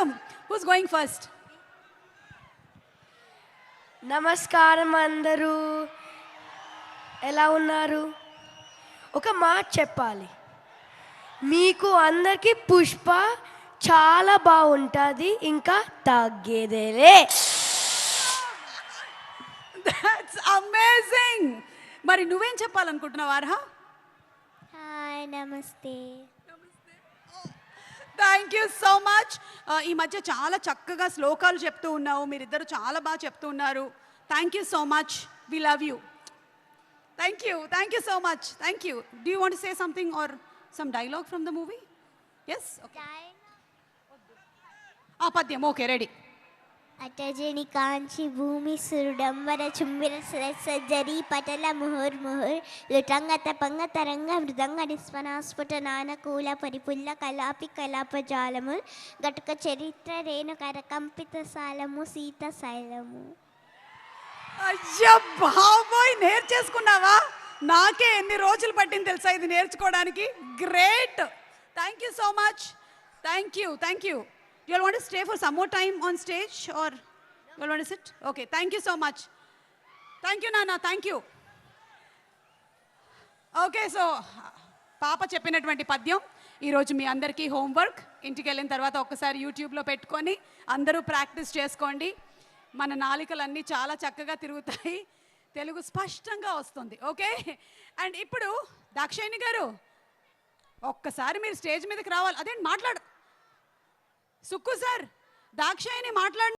Welcome who's going first నమస్కారం అందరూ. ఎలా ఉన్నారు? ఒక మాట చెప్పాలి. మీకు అందరికీ పుష్ప చాలా బాగుంటుంది ఇంకా తగ్గేదేలే. దట్స్ అమేజింగ్ మరి నువ్వేం చెప్పాలనుకుంటున్నావు అర్హ? హాయ్ నమస్తే. Thank you so much. ఈ మధ్య చాలా చక్కగా శ్లోకాలు చెప్తూ ఉన్నావు. మీరిద్దరు చాలా బాగా చెప్తూ ఉన్నారు. Thank you so much we love you thank you thank you so much thank you do want say something or some dialogue from the movie yes ఆ పద్యం. ఓకే రెడీ అటజని కాంచి భూమి సురుడంబర చుంబిర సరస జరి పటల ముహుర్ ముహుర్ లుటంగ తపంగ తరంగ మృదంగ నిస్మనాస్ఫుట నానకూల పరిపుల్ల కలాపి కలాప జాలము గటుక చరిత్ర రేణు కరకంపిత సాలము సీత శైలము. అయ్యా బాబోయ్ నేర్చేసుకున్నావా నాకే ఎన్ని రోజులు పట్టింది తెలుసా ఇది నేర్చుకోవడానికి? Great thank you so much thank you thank you you want stay for time on time or stage all want to sit? Okay thank you so much thank you Nana, thank you okay so పాప చెప్పినటువంటి పద్యం ఈరోజు మీ అందరికీ homework ఇంటికి వెళ్ళిన తర్వాత ఒక్కసారి యూట్యూబ్లో పెట్టుకొని అందరూ ప్రాక్టీస్ చేసుకోండి. మన నాలికలన్నీ చాలా చక్కగా తిరుగుతాయి. తెలుగు స్పష్టంగా వస్తుంది ఓకే అండ్ ఇప్పుడు దాక్షాయిని గారు ఒక్కసారి మీరు స్టేజ్ మీదకి రావాలి. అదేంటి మాట్లాడు. సుక్కు సార్ దాక్షాయిని మాట్లాడి